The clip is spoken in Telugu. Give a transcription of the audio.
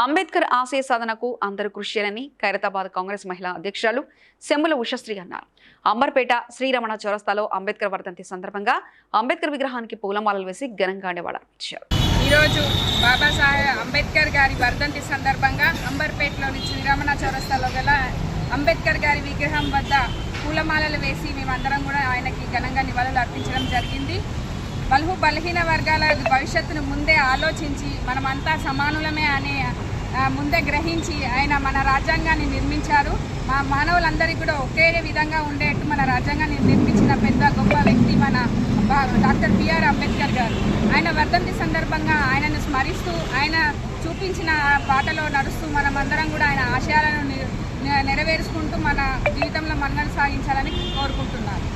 అంబేద్కర్ ఆశయ సాధనకు అందరూ కృషి చేయాలని ఖైరతాబాద్ కాంగ్రెస్ మహిళా అధ్యక్షురాలు శంబుల ఉషశ్రీ అన్నారు. అంబర్పేట శ్రీరమణ చౌరస్తాలో అంబేద్కర్ వర్ధంతి సందర్భంగా అంబేద్కర్ విగ్రహానికి పూలమాలలు వేసి ఘనంగా నివాళులర్పించారు ఈరోజు బాబాసాహెబ్ అంబేద్కర్ గారి వర్ధంతి సందర్భంగా అంబర్పేటలోని శ్రీరమణ చౌరస్తాలో గల అంబేద్కర్ గారి విగ్రహం వద్ద పూలమాలలు వేసి మేమందరం కూడా ఆయనకి ఘనంగా నివాళులు అర్పించడం జరిగింది. బలుహు బలహీన వర్గాల భవిష్యత్తును ముందే ఆలోచించి మనమంతా సమానులమే అనే ముందే గ్రహించి ఆయన మన రాజ్యాంగాన్ని నిర్మించారు. మా మానవులందరికీ కూడా ఒకే విధంగా ఉండేట్టు మన రాజ్యాంగాన్ని నిర్మించిన పెద్ద గొప్ప వ్యక్తి మన బా- డాక్టర్ బిఆర్ అంబేద్కర్ గారు. ఆయన వర్ధంతి సందర్భంగా ఆయనను స్మరిస్తూ ఆయన చూపించిన బాటలో నడుస్తూ మనమందరం కూడా ఆయన ఆశయాలను నెరవేర్చుకుంటూ మన జీవితంలో మన్నలు సాగించాలని కోరుకుంటున్నాను.